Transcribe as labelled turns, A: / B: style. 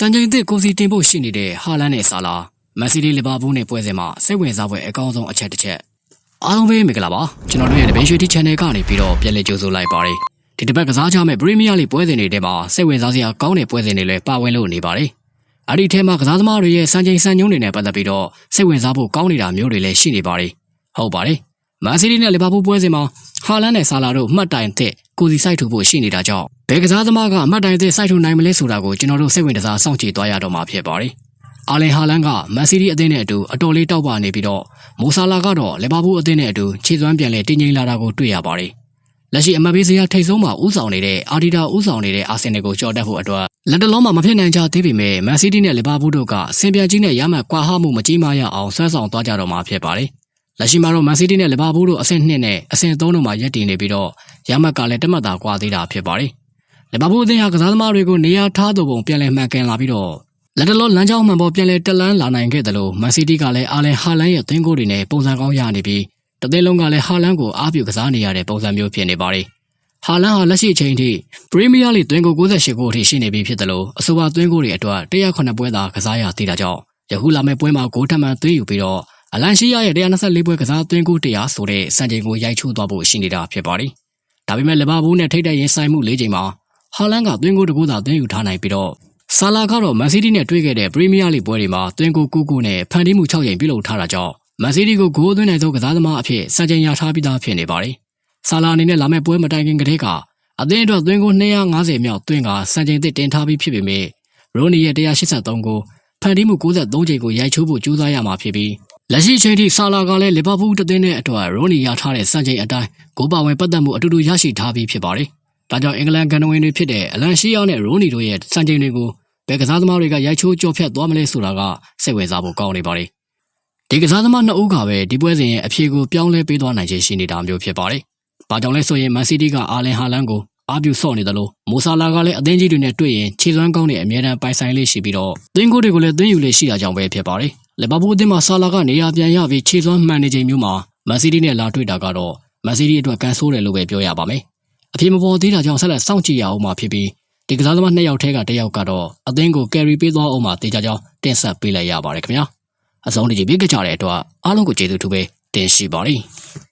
A: စံချိန်သစ်ကိုစီတင်ဖို့ရှိနေတဲ့ဟာလန်နဲ့ဆာလာမန်စီးတီးလီဗာပူးနဲ့ပွဲစဉ်မှာစိတ်ဝင်စားဖွယ်အကောင်းဆုံးအချက်တစ်ချက်အားလုံးပဲမင်္ဂလာပါကျွန်တော်တို့ရဲ့တပင်းရွှေတီ channel ကနေပြီးတော့ပြန်လည်ကြိုဆိုလိုက်ပါတယ်ဒီတစ်ပတ်ကစားကြမယ့် Premier League ပွဲစဉ်တွေထဲမှာစိတ်ဝင်စားစရာကောင်းတဲ့ပွဲစဉ်တွေလည်းပါဝင်လို့နေပါတယ်အဲ့ဒီထဲမှာကစားသမားတွေရဲ့စံချိန်စံညုန်းတွေနဲ့ပတ်သက်ပြီးတော့စိတ်ဝင်စားဖို့ကောင်းနေတာမျိုးတွေလည်းရှိနေပါတယ်ဟုတ်ပါတယ်မန်စီးတီးနဲ့လီဗာပူးပွဲစဉ်မှာဟာလန်နဲ့ဆာလာတို့မှတ်တိုင်သစ် ကိုစီစိုက်ထူဖို့ရှိနေတာကြောင့်ဘယ်ကစားသမားကအမှတ်တိုင်သစ်စိုက်ထူနိုင်မလဲဆိုတာကိုကျွန်တော်တို့စိတ်ဝင်စားစောင့်ကြည့်သွားရတော့မှာဖြစ်ပါတယ်။အာလင်ဟာလန်ကမန်စီးတီးအသင်းနဲ့အတူအတော်လေးတောက်ပနေပြီးတော့မိုဆာလာကတော့လီဗာပူးအသင်းနဲ့အတူခြေစွမ်းပြန်လဲတင်းငိမ့်လာတာကိုတွေ့ရပါတယ်။လက်ရှိအမတ်ဘေးစရာထိတ်ဆုံးမှာဥဆောင်နေတဲ့အာဒီတာဥဆောင်နေတဲ့အာဆင်နယ်ကိုကြော်တက်ဖို့အတွက်လက်တလုံးမှာမဖြစ်နိုင်ကြသေးပေမဲ့မန်စီးတီးနဲ့လီဗာပူးတို့ကစင်ပြန်ကြီးနဲ့ရမှတ်ကွာဟမှုမကြီးမားရအောင်ဆွဲဆောင်သွားကြတော့မှာဖြစ်ပါတယ်။ လက်ရှိမှာတော့မန်စီးတီးနဲ့လီဗာပူးတို့အဆင့်2နဲ့အဆင့်3တို့မှာရပ်တည်နေပြီးတော့ရမက်ကလည်းတမတ်တာကွာသေးတာဖြစ်ပါတယ်။လီဗာပူးအသင်းဟာကစားသမားတွေကိုနေရာထားသူပုံပြန်လည်မှန်ကန်လာပြီးတော့လက်တလောလမ်းကြောင်းမှန်ပေါ်ပြန်လည်တက်လန်းလာနိုင်ခဲ့တယ်လို့မန်စီးတီးကလည်းအာလန်ဟာလန်ရဲ့သင်းကိုတွေနဲ့ပုံစံကောင်းရနေပြီးတသိန်းလုံးကလည်းဟာလန်ကိုအားပြုကစားနေရတဲ့ပုံစံမျိုးဖြစ်နေပါတယ်။ဟာလန်ဟာလက်ရှိအချိန်ထိပရီးမီးယားလိသွင်းကို68ဂိုးအထိရှိနေပြီဖြစ်တယ်လို့အဆိုပါသွင်းကိုတွေအတွက်109ပွဲသာကစားရသေးတာကြောင့်ယခုလာမယ့်ပွဲမှာဂိုးထပ်မံသွင်းယူပြီးတော့ အလန်ရှိယာရဲ့124ပွဲကစားသွင်းကို100ဆိုတဲ့စံချိန်ကိုရိုက်ချိုးသွားဖို့ရှိနေတာဖြစ်ပါတယ်။ဒါပေမဲ့လီဗာပူးနဲ့ထိပ်တိုက်ရင်ဆိုင်မှု၄ချိန်မှာဟာလန်ကသွင်းကိုတကူသာသွင်းယူထားနိုင်ပြီးတော့ဆာလာကတော့မန်စီးတီးနဲ့တွေ့ခဲ့တဲ့ပရီးမီးယားလိပွဲတွေမှာသွင်းကို9ခုနဲ့ဖန်တီးမှု6ချိန်ပြုလုပ်ထားတာကြောင့်မန်စီးတီးကိုဂိုးသွင်းနိုင်သောကစားသမားအဖြစ်စံချိန်ရထားပြီးသားဖြစ်နေပါတယ်။ဆာလာအနေနဲ့လာမယ့်ပွဲမတိုင်ခင်ကတည်းကအသင်းအတွက်သွင်းကို250မြောက်သွင်းကစံချိန်သစ်တင်ထားပြီးဖြစ်ပေမဲ့ရိုနီရဲ့183ကိုဖန်တီးမှု93ချိန်ကိုရိုက်ချိုးဖို့ကြိုးစားရမှာဖြစ်ပြီး လက်ရှိချိန်ထိဆာလာကလည်းလီဗာပူးတသင်းနဲ့အတွက်ရိုနီရထားတဲ့စံချိန်အတိုင်းဂိုးပါဝင်ပတ်သက်မှုအတူတူရရှိထားပြီးဖြစ်ပါတယ်။ဒါကြောင့်အင်္ဂလန်ကန်နဝင်တွေဖြစ်တဲ့အလန်ရှီယောနဲ့ရိုနီတို့ရဲ့စံချိန်တွေကိုဘယ်ကစားသမားတွေကရိုက်ချိုးကြော်ဖြတ်သွားမလဲဆိုတာကစိတ်ဝင်စားဖို့ကောင်းနေပါတယ်။ဒီကစားသမားနှစ်ဦးကပဲဒီပွဲစဉ်ရဲ့အဖြေကိုပြောင်းလဲပေးသွားနိုင်ခြင်းရှိနေတာမျိုးဖြစ်ပါတယ်။ဘာကြောင့်လဲဆိုရင်မန်စီးတီးကအာလင်ဟာလန်ကိုအားပြုဆော့နေတယ်လို့မိုဆာလာကလည်းအသင်းကြီးတွေနဲ့တွေ့ရင်ခြေစွမ်းကောင်းတဲ့အမြဲတမ်းပိုင်ဆိုင်လေးရှိပြီးတော့သွင်းကိုတွေကိုလည်းသွင်းယူလေးရှိတာကြောင့်ပဲဖြစ်ပါတယ်။ လီဗာပူးအသင်းမှာဆာလာကနေရာပြန်ရပြီးခြေစွမ်းမှန်နေချိန်မျိုးမှာမန်စီးတီးနဲ့လာတွေ့တာကတော့မန်စီးတီးအတွက်ကန်ဆိုးတယ်လို့ပဲပြောရပါမယ်။အပြေမပေါ်သေးတာကြောင့်ဆက်လက်စောင့်ကြည့်ရအောင်မှာဖြစ်ပြီးဒီကစားသမားနှစ်ယောက်ထဲကတစ်ယောက်ကတော့အသင်းကိုကယ်ရီပေးသွားအောင်မှာတေချာကြောင်းတင်ဆက်ပေးလိုက်ရပါတယ်ခင်ဗျာ။အဆုံးတကြီးပေးကြတဲ့အတွက်အားလုံးကိုကျေးဇူးထူးပဲတင်ရှိပါတယ်။